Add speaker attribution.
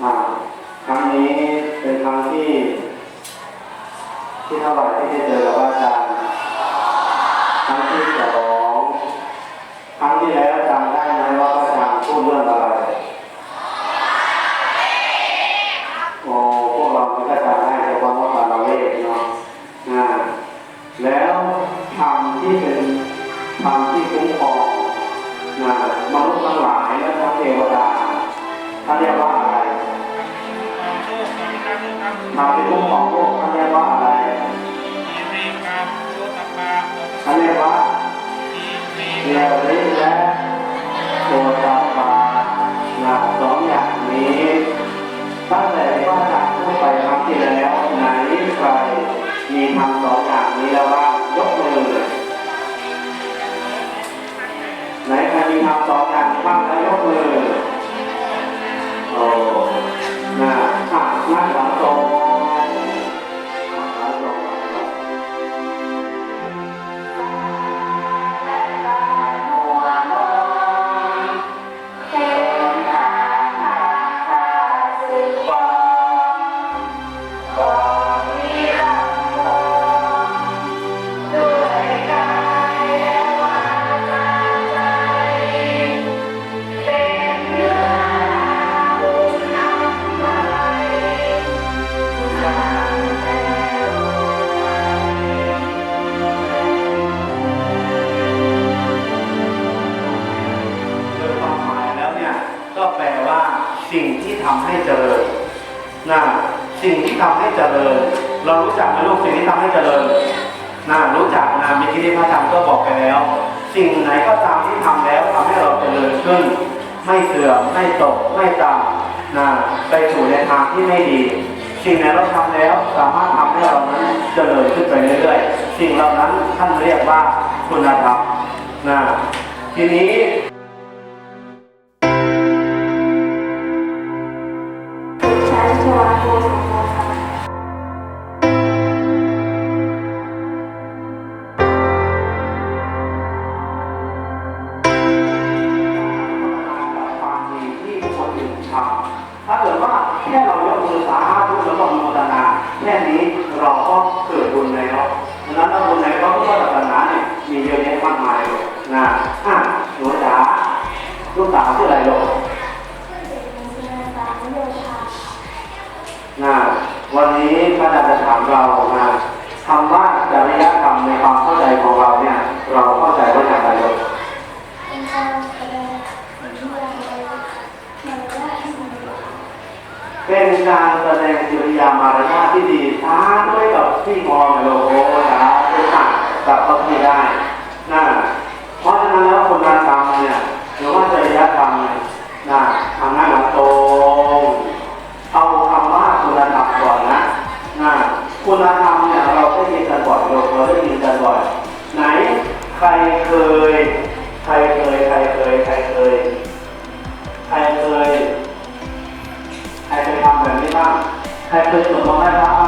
Speaker 1: ครั้งนี้เป็นครั้งที่ ที่เท่าไหร่ที่ได้เจอกับอาจารย์ครั้งที่ ครมีทำสองอย่างนี้บ้างแล้วยกมือโอ้หน้าขาดหน้าหลังตรง ที่ทำให้เจริญ เรารู้จักไหมลูกสิ่งที่ทำให้เจริญนะรู้จักนะมิคิที่พระอาจารย์ก็บอกไปแล้ว สิ่งไหนก็ตามที่ทำแล้วทำให้เราเจริญขึ้น ไม่เสื่อมไม่ตกไม่ต่ำนะไปสู่ในทางที่ไม่ดี สิ่งไหนเราทำแล้วสามารถทำให้เรานั้นเจริญขึ้นไปเรื่อยๆ สิ่งเหล่านั้นท่านเรียกว่าคุณธรรมนะทีนี้
Speaker 2: ชั้นชว
Speaker 1: ถ้าเกิดว่าแค่เรายกมือสาธุแล้วก็อนุโมทนาแค่นี้เราก็เกิดบุญแล้วดังนั้นแล้วบุญในพระพุทธศาสนาเนี่ยมีเยอะแยะมากมายเลยนะอะหนูจ๋าลูกสาวชื่ออะไรลูก กา
Speaker 2: รแสดง
Speaker 1: กิริยามารยาทที่ดีท้าด้วยกับพี่มองโลโก้ท้าด้วยกันกับเขาที่ได้นะเพราะฉะนั้นแล้วคุณธรรมเนี่ยหรือว่าจริยธรรมเนี่ยนะทำหน้าหลังตรงเอาคำว่าคุณธรรมก่อนนะนะคุณธรรมเนี่ยเราได้ยินกันบ่อยโลกเราได้ยินกันบ่อยไหนใครเคย ใครเคย ใครเคย ใครเคย ใครเคยใ